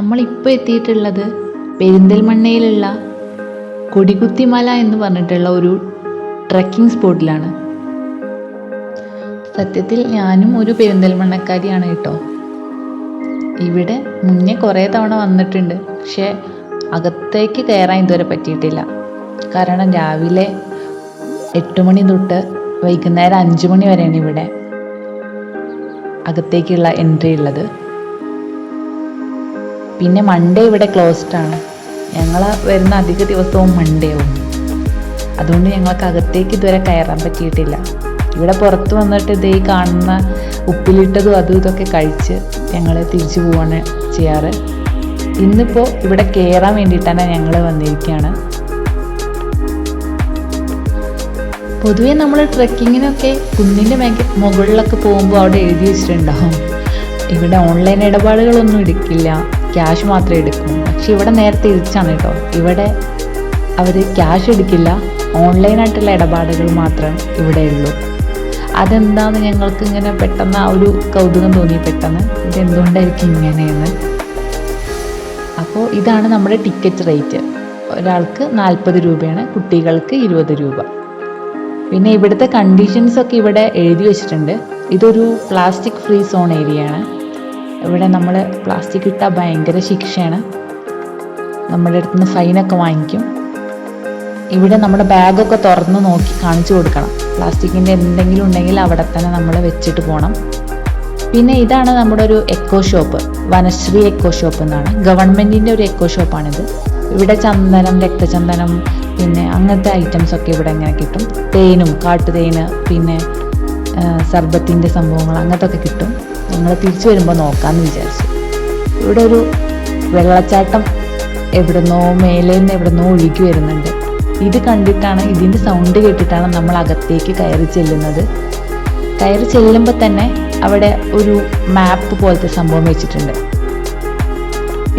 നമ്മളിപ്പോൾ എത്തിയിട്ടുള്ളത് പെരിന്തൽമണ്ണയിലുള്ള കൊടികുത്തിമല എന്ന് പറഞ്ഞിട്ടുള്ള ഒരു ട്രക്കിംഗ് സ്പോട്ടിലാണ്. സത്യത്തിൽ ഞാനും ഒരു പെരിന്തൽമണ്ണക്കാരിയാണ് കേട്ടോ. ഇവിടെ മുന്നേ കുറേ തവണ വന്നിട്ടുണ്ട്. പക്ഷേ അകത്തേക്ക് കയറാൻ ഇതുവരെ പറ്റിയിട്ടില്ല. കാരണം രാവിലെ എട്ട് മണി തൊട്ട് വൈകുന്നേരം അഞ്ച് മണി വരെയാണ് ഇവിടെ അകത്തേക്കുള്ള എൻട്രി ഉള്ളത്. പിന്നെ മൺഡേ ഇവിടെ ക്ലോസ്ഡ് ആണ്. ഞങ്ങൾ വരുന്ന അധിക ദിവസവും മൺഡേ ആവും അതുകൊണ്ട് ഞങ്ങൾക്ക് അകത്തേക്ക് ഇതുവരെ കയറാൻ പറ്റിയിട്ടില്ല. ഇവിടെ പുറത്ത് വന്നിട്ട് ഇതേ കാണുന്ന ഉപ്പിലിട്ടതും അതും ഇതൊക്കെ കഴിച്ച് ഞങ്ങൾ തിരിച്ചു പോവാണ് ചെയ്യാറ്. ഇന്നിപ്പോൾ ഇവിടെ കയറാൻ വേണ്ടിയിട്ടാണ് ഞങ്ങൾ വന്നിരിക്കുകയാണ് പൊതുവേ നമ്മൾ ട്രക്കിങ്ങിനൊക്കെ കുന്നിന്റെ മുകളിലൊക്കെ പോകുമ്പോൾ അവിടെ എഴുതി വെച്ചിട്ടുണ്ടാവും. ഇവിടെ ഓൺലൈൻ ഇടപാടുകളൊന്നും എടുക്കില്ല. ക്യാഷ് മാത്രമേ എടുക്കൂ. പക്ഷെ ഇവിടെ നേരെ തിരിച്ചാണ് കേട്ടോ. ഇവിടെ അവർ ക്യാഷ് എടുക്കില്ല. ഓൺലൈനായിട്ടുള്ള ഇടപാടുകൾ മാത്രം ഇവിടെ ഉള്ളൂ. അതെന്താന്ന് ഞങ്ങൾക്ക് ഇങ്ങനെ പെട്ടെന്ന് ആ ഒരു കൗതുകം തോന്നി പെട്ടെന്ന്. ഇതെന്തുകൊണ്ടായിരിക്കും ഇങ്ങനെയെന്ന്. അപ്പോൾ ഇതാണ് നമ്മുടെ ടിക്കറ്റ് റേറ്റ് ഒരാൾക്ക് നാൽപ്പത് രൂപയാണ് കുട്ടികൾക്ക് ഇരുപത് രൂപ. പിന്നെ ഇവിടുത്തെ കണ്ടീഷൻസ് ഒക്കെ ഇവിടെ എഴുതി വെച്ചിട്ടുണ്ട്. ഇതൊരു പ്ലാസ്റ്റിക് ഫ്രീ സോൺ ഏരിയയാണ് ഇവിടെ നമ്മൾ പ്ലാസ്റ്റിക് ഇട്ടാൽ ഭയങ്കര ശിക്ഷയാണ്. നമ്മുടെ അടുത്ത് നിന്ന് ഫൈനൊക്കെ വാങ്ങിക്കും. ഇവിടെ നമ്മുടെ ബാഗൊക്കെ തുറന്ന് നോക്കി കാണിച്ചു കൊടുക്കണം. പ്ലാസ്റ്റിക്കിന്റെ എന്തെങ്കിലും ഉണ്ടെങ്കിൽ അവിടെ തന്നെ നമ്മൾ വെച്ചിട്ട് പോകണം പിന്നെ ഇതാണ് നമ്മുടെ ഒരു eco shop Vanashree eco shop എന്നാണ്. ഗവൺമെന്റിന്റെ ഒരു എക്കോ ഷോപ്പാണിത് ഇവിടെ ചന്ദനം രക്തചന്ദനം പിന്നെ അങ്ങനത്തെ ഐറ്റംസ് ഒക്കെ ഇവിടെ ഇങ്ങനെ കിട്ടും. തേനും കാട്ടുതേന് പിന്നെ സർബത്തിന്റെ സംഭവങ്ങൾ അങ്ങനത്തെ ഒക്കെ കിട്ടും. ഞങ്ങൾ തിരിച്ചു വരുമ്പോൾ നോക്കാമെന്ന് വിചാരിച്ചു. ഇവിടെ ഒരു വെള്ളച്ചാട്ടം എവിടുന്നോ മേലെ നിന്ന് എവിടുന്നോ ഒഴുകി വരുന്നുണ്ട്. ഇത് കണ്ടിട്ടാണ് ഇതിന്റെ സൗണ്ട് കേട്ടിട്ടാണ് നമ്മൾ അകത്തേക്ക് കയറി ചെല്ലുന്നത്. കയറി ചെല്ലുമ്പോൾ തന്നെ അവിടെ ഒരു മാപ്പ് പോലത്തെ സംഭവം വെച്ചിട്ടുണ്ട്.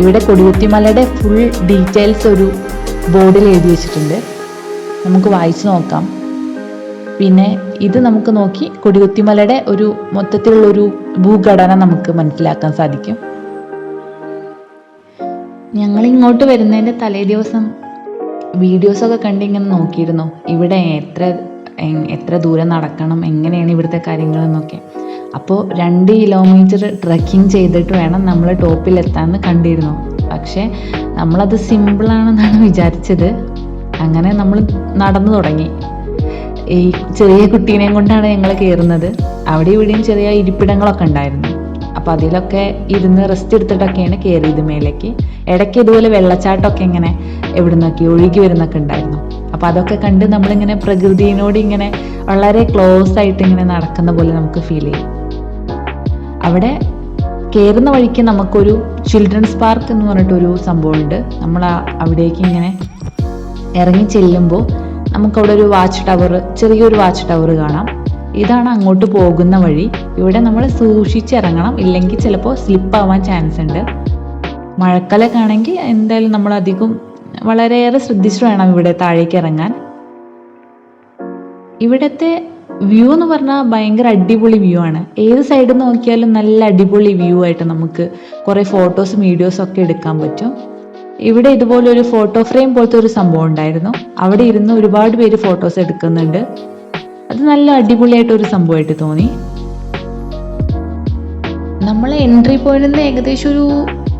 ഇവിടെ കൊടികുത്തിമലയുടെ ഫുൾ ഡീറ്റെയിൽസ് ഒരു ബോർഡിൽ എഴുതി വെച്ചിട്ടുണ്ട്. നമുക്ക് വായിച്ചു നോക്കാം. പിന്നെ ഇത് നമുക്ക് നോക്കി കൊടികുത്തിമലയുടെ ഒരു മൊത്തത്തിലുള്ള ഒരു ഭൂഘടന നമുക്ക് മനസ്സിലാക്കാൻ സാധിക്കും. ഞങ്ങൾ ഇങ്ങോട്ട് വരുന്നതിന്റെ തലേ ദിവസം വീഡിയോസൊക്കെ കണ്ട് ഇങ്ങനെ നോക്കിയിരുന്നു. ഇവിടെ എത്ര എത്ര ദൂരം നടക്കണം എങ്ങനെയാണ് ഇവിടുത്തെ കാര്യങ്ങളെന്നൊക്കെ. അപ്പോൾ രണ്ട് കിലോമീറ്റർ ട്രക്കിംഗ് ചെയ്തിട്ട് വേണം നമ്മൾ ടോപ്പിൽ ടോപ്പിലെത്താമെന്ന് കണ്ടിരുന്നു. പക്ഷേ നമ്മളത് സിമ്പിളാണെന്നാണ് വിചാരിച്ചത്. അങ്ങനെ നമ്മൾ നടന്നു തുടങ്ങി. ഈ ചെറിയ കുട്ടീനെയും കൊണ്ടാണ് ഞങ്ങൾ കയറുന്നത് അവിടെ ഇവിടെയും ചെറിയ ഇരിപ്പിടങ്ങളൊക്കെ ഉണ്ടായിരുന്നു. അപ്പോൾ അതിലൊക്കെ ഇരുന്ന് റെസ്റ്റ് എടുത്തിട്ടൊക്കെയാണ് കയറിയത് മേലേക്ക്. ഇടയ്ക്ക് ഇതുപോലെ വെള്ളച്ചാട്ടമൊക്കെ ഇങ്ങനെ എവിടെ നിന്നൊക്കെ ഒഴുകി വരുന്നൊക്കെ ഉണ്ടായിരുന്നു. അപ്പോൾ അതൊക്കെ കണ്ട് നമ്മളിങ്ങനെ പ്രകൃതിയോട് ഇങ്ങനെ വളരെ ക്ലോസ് ആയിട്ട് ഇങ്ങനെ നടക്കുന്ന പോലെ നമുക്ക് ഫീൽ ചെയ്യും അവിടെ കയറുന്ന വഴിക്ക് നമുക്കൊരു ചിൽഡ്രൻസ് പാർക്ക് എന്ന് പറഞ്ഞിട്ടൊരു സംഭവമുണ്ട്. നമ്മൾ അവിടേക്ക് ഇങ്ങനെ ഇറങ്ങി ചെല്ലുമ്പോൾ നമുക്കവിടെ ഒരു വാച്ച് ടവർ ചെറിയൊരു വാച്ച് ടവർ കാണാം. ഇതാണ് അങ്ങോട്ട് പോകുന്ന വഴി. ഇവിടെ നമ്മൾ സൂക്ഷിച്ചിറങ്ങണം. ഇല്ലെങ്കിൽ ചിലപ്പോൾ സ്ലിപ്പ് ആവാൻ ചാൻസ് ഉണ്ട്. മഴക്കാലൊക്കെ എന്തായാലും നമ്മൾ അധികം വളരെയേറെ ശ്രദ്ധിച്ചു വേണം ഇവിടെ താഴേക്ക് ഇറങ്ങാൻ. ഇവിടുത്തെ വ്യൂ എന്ന് പറഞ്ഞാൽ ഭയങ്കര അടിപൊളി വ്യൂ ആണ്. ഏത് സൈഡ് നോക്കിയാലും നല്ല അടിപൊളി വ്യൂ ആയിട്ട് നമുക്ക് കുറേ ഫോട്ടോസും വീഡിയോസും ഒക്കെ എടുക്കാൻ പറ്റും. ഇവിടെ ഇതുപോലെ ഒരു ഫോട്ടോ ഫ്രെയിം പോലത്തെ ഒരു സംഭവം ഉണ്ടായിരുന്നു. അവിടെ ഇരുന്ന് ഒരുപാട് പേര് ഫോട്ടോസ് എടുക്കുന്നുണ്ട്. അത് നല്ല അടിപൊളിയായിട്ട് ഒരു സംഭവമായിട്ട് തോന്നി. നമ്മൾ എൻട്രി പോയിന്റിൽ നിന്ന് ഏകദേശം ഒരു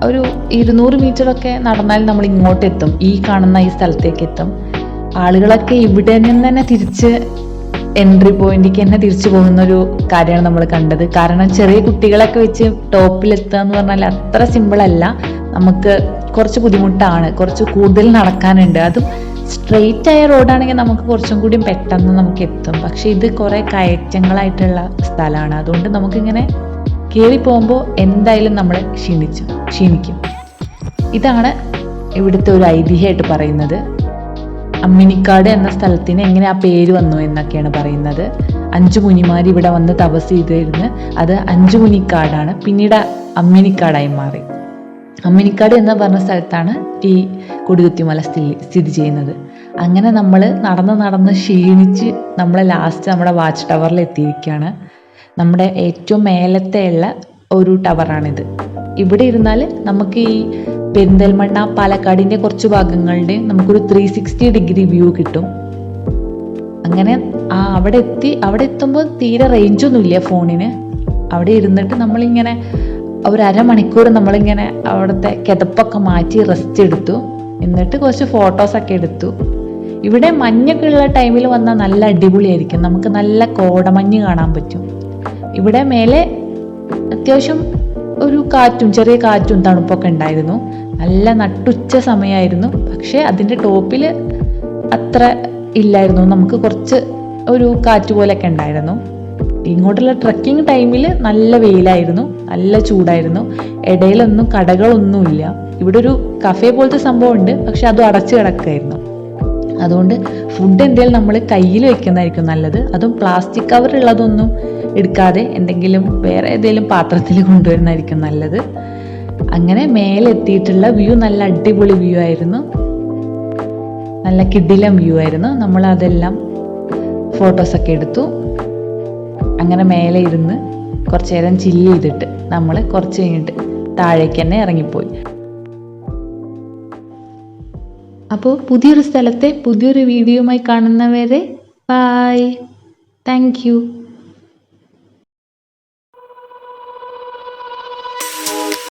ഒരു ഇരുന്നൂറ് മീറ്റർ ഒക്കെ നടന്നാൽ നമ്മൾ ഇങ്ങോട്ട് എത്തും. ഈ കാണുന്ന ഈ സ്ഥലത്തേക്ക് എത്തും. ആളുകളൊക്കെ ഇവിടെ നിന്ന് തന്നെ തിരിച്ച് എൻട്രി പോയിന്റിലേക്ക് തന്നെ തിരിച്ചു പോകുന്ന ഒരു കാര്യമാണ് നമ്മൾ കണ്ടത്. കാരണം ചെറിയ കുട്ടികളൊക്കെ വെച്ച് ടോപ്പിലെത്തുക എന്ന് പറഞ്ഞാൽ അത്ര സിമ്പിളല്ല നമുക്ക് കുറച്ച് ബുദ്ധിമുട്ടാണ്. കുറച്ച് കൂടുതൽ നടക്കാനുണ്ട്. അതും സ്ട്രെയിറ്റ് ആയ റോഡാണെങ്കിൽ നമുക്ക് കുറച്ചും കൂടി പെട്ടെന്ന് നമുക്ക് എത്തും. പക്ഷെ ഇത് കുറേ കയറ്റങ്ങളായിട്ടുള്ള സ്ഥലമാണ്. അതുകൊണ്ട് നമുക്കിങ്ങനെ കയറി പോകുമ്പോൾ എന്തായാലും നമ്മൾ ക്ഷീണിച്ചു ക്ഷീണിക്കും. ഇതാണ് ഇവിടുത്തെ ഒരു ഐതിഹ്യമായിട്ട് പറയുന്നത്. അമ്മിനിക്കാട് എന്ന സ്ഥലത്തിന് എങ്ങനെ ആ പേര് വന്നു എന്നൊക്കെയാണ് പറയുന്നത്. അഞ്ചു മുനിമാർ ഇവിടെ വന്ന് തപസ് ചെയ്തിരുന്ന് അത് അഞ്ചു മുനിക്കാടാണ്. പിന്നീട് അമ്മിനിക്കാടായി മാറി. അമ്മിനിക്കാട് എന്ന് പറഞ്ഞ സ്ഥലത്താണ് ഈ കൊടികുത്തിമല സ്ഥിതി സ്ഥിതി ചെയ്യുന്നത്. അങ്ങനെ നമ്മൾ നടന്ന് നടന്ന് ക്ഷീണിച്ച് നമ്മൾ ലാസ്റ്റ് നമ്മുടെ വാച്ച് ടവറിൽ എത്തിയിരിക്കുകയാണ്. നമ്മുടെ ഏറ്റവും മേലത്തെയുള്ള ഒരു ടവറാണിത് ഇവിടെ ഇരുന്നാൽ നമുക്ക് ഈ പെരിന്തൽമണ്ണ പാലക്കാടിന്റെ കുറച്ച് ഭാഗങ്ങളുടെ നമുക്കൊരു ത്രീ സിക്സ്റ്റി ഡിഗ്രി വ്യൂ കിട്ടും. അങ്ങനെ ആ അവിടെ എത്തി അവിടെ എത്തുമ്പോൾ തീരെ റേഞ്ചൊന്നുമില്ല ഫോണിന് അവിടെ ഇരുന്നിട്ട് നമ്മളിങ്ങനെ ഒരു അരമണിക്കൂർ നമ്മളിങ്ങനെ അവിടുത്തെ കിതപ്പൊക്കെ മാറ്റി റെസ്റ്റ് എടുത്തു. എന്നിട്ട് കുറച്ച് ഫോട്ടോസൊക്കെ എടുത്തു. ഇവിടെ മഞ്ഞൊക്കെ ഉള്ള ടൈമിൽ വന്നാൽ നല്ല അടിപൊളിയായിരിക്കും. നമുക്ക് നല്ല കോടമഞ്ഞ് കാണാൻ പറ്റും. ഇവിടെ മേലെ അത്യാവശ്യം ഒരു കാറ്റും ചെറിയ കാറ്റും തണുപ്പൊക്കെ ഉണ്ടായിരുന്നു. നല്ല നട്ടുച്ച സമയമായിരുന്നു. പക്ഷേ അതിന്റെ ടോപ്പിൽ അത്ര ഇല്ലായിരുന്നു. നമുക്ക് കുറച്ച് ഒരു കാറ്റ് പോലെയൊക്കെ ഉണ്ടായിരുന്നു. ഇങ്ങോട്ടുള്ള ട്രക്കിംഗ് ടൈമിൽ നല്ല വെയിലായിരുന്നു നല്ല ചൂടായിരുന്നു. ഇടയിലൊന്നും കടകളൊന്നുമില്ല. ഇവിടെ ഒരു കഫേ പോലത്തെ സംഭവം ഉണ്ട് പക്ഷെ അത് അടച്ചു കിടക്കായിരുന്നു അതുകൊണ്ട് ഫുഡ് എന്തെങ്കിലും നമ്മൾ കയ്യിൽ വെക്കുന്നതായിരിക്കും നല്ലത്. അതും പ്ലാസ്റ്റിക് കവർ ഉള്ളതൊന്നും എടുക്കാതെ എന്തെങ്കിലും വേറെ ഏതെങ്കിലും പാത്രത്തിൽ കൊണ്ടുവരുന്നതായിരിക്കും നല്ലത്. അങ്ങനെ മേലെത്തിയിട്ടുള്ള വ്യൂ നല്ല അടിപൊളി വ്യൂ ആയിരുന്നു. നല്ല കിഡിലം വ്യൂ ആയിരുന്നു. നമ്മൾ അതെല്ലാം ഫോട്ടോസൊക്കെ എടുത്തു. അങ്ങനെ മേലെ ഇരുന്ന് കുറച്ച് നേരം ചില്ല് ചെയ്തിട്ട് നമ്മൾ കുറച്ച് കഴിഞ്ഞിട്ട് താഴേക്ക് തന്നെ ഇറങ്ങിപ്പോയി. അപ്പോൾ പുതിയൊരു സ്ഥലത്തെ പുതിയൊരു വീഡിയോയുമായി കാണുന്നവരെ ബായ് താങ്ക്